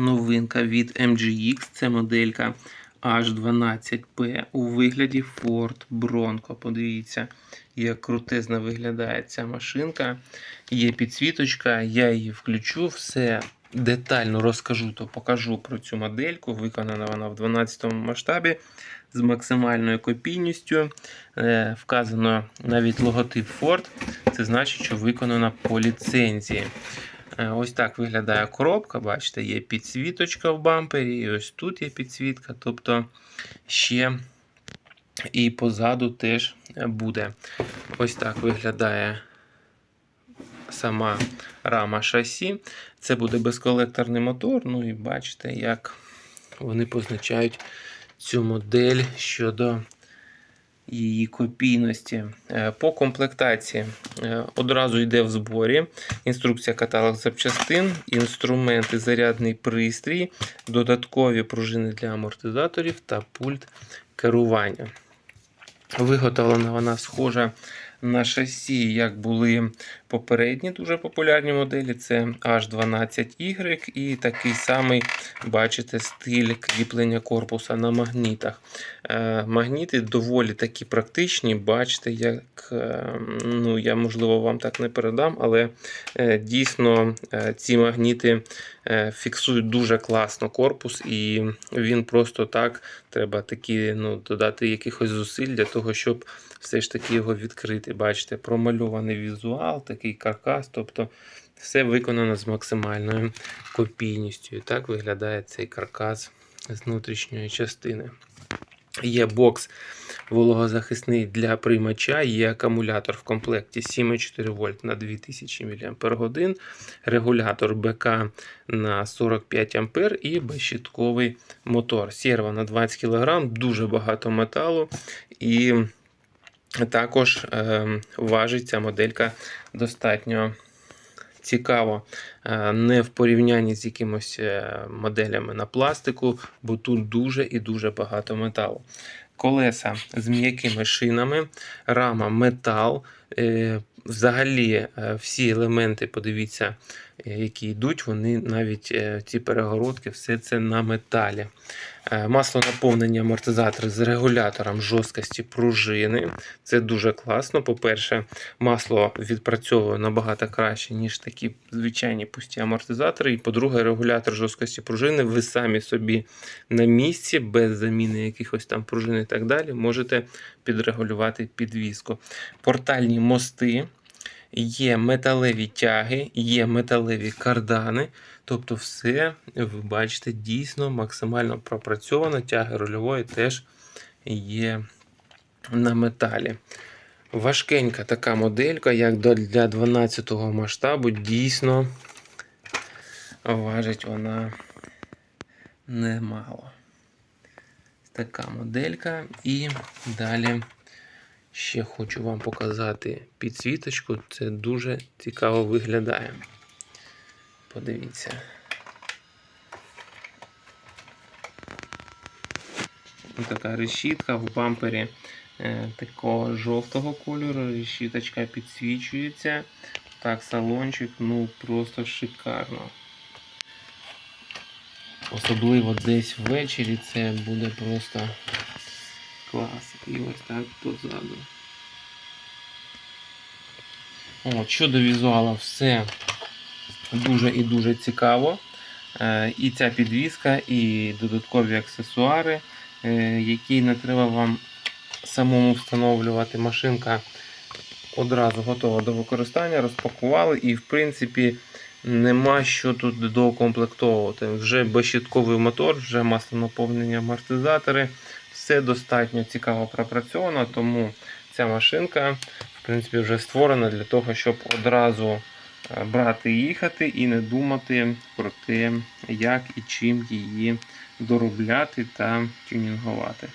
новинка від MGX. Це моделька H12P у вигляді Ford Bronco. Подивіться, як крутезно виглядає ця машинка. Є підсвіточка, я її включу, все детально розкажу, то покажу про цю модельку. Виконана вона в 12 масштабі з максимальною копійністю. Е, Вказано навіть логотип Ford. Це значить, що виконана по ліцензії. Е, Ось так виглядає коробка. Бачите, є підсвіточка в бампері, і ось тут є підсвітка. Тобто ще і позаду теж буде. Ось так виглядає сама рама шасі. Це буде безколекторний мотор. Ну і бачите, як вони позначають цю модель щодо її копійності. Е, По комплектації одразу йде в зборі. Інструкція каталог запчастин, інструменти, зарядний пристрій, додаткові пружини для амортизаторів та пульт керування. Виготовлена вона схожа на шасі, як були попередні дуже популярні моделі. Це H12Y і такий самий, бачите, стиль кріплення корпуса на магнітах. Е, Магніти доволі такі практичні. Бачите, як е, ну, я, можливо, вам так не передам, але е, дійсно ці магніти фіксують дуже класно корпус, і він просто так треба такі, ну, додати якихось зусиль для того, щоб все ж таки його відкрити. Бачите, промальований візуал, такий каркас, тобто все виконано з максимальною копійністю. І так виглядає цей каркас з внутрішньої частини. Є бокс вологозахисний для приймача, є акумулятор в комплекті 7,4 вольт на 2000 мАч, регулятор БК на 45 А і безщитковий мотор. Серва на 20 кг, дуже багато металу. І також е, важить ця моделька достатньо цікаво. Е, не в порівнянні з якимось е, моделями на пластику, бо тут дуже і дуже багато металу. Колеса з м'якими шинами, рама метал. Взагалі, е, всі елементи, подивіться, е, які йдуть, вони навіть е, ці перегородки, все це на металі. Масло наповнення амортизатори з регулятором жорсткості пружини. Це дуже класно. По-перше, масло відпрацьовує набагато краще, ніж такі звичайні пусті амортизатори. І по-друге, регулятор жорсткості пружини. Ви самі собі на місці, без заміни якихось там пружин і так далі, можете підрегулювати підвіску. Портальні мости. Є металеві тяги, є металеві кардани. Тобто, все, ви бачите, дійсно максимально пропрацьовано. Тяги рульової теж є на металі. Важкенька така моделька, як для 12-го масштабу, дійсно важить вона немало. Така моделька. І далі ще хочу вам показати підсвіточку. Це дуже цікаво виглядає. Подивіться. Ось така решітка в бампері е, такого жовтого кольору. Решіточка підсвічується. Так, салончик, ну просто шикарно. Особливо десь ввечері це буде просто клас. І ось так позаду. От, щодо візуалу, все дуже і дуже цікаво. Е, І ця підвіска, і додаткові аксесуари, е, які не треба вам самому встановлювати. Машинка одразу готова до використання, розпакували, і, в принципі, нема що тут доукомплектовувати. Вже безщитковий мотор, вже масло наповнення амортизатори. Все достатньо цікаво пропрацьовано, тому ця машинка в принципі, вже створена для того, щоб одразу е, брати і їхати і не думати про те, як і чим її доробляти та тюнінгувати.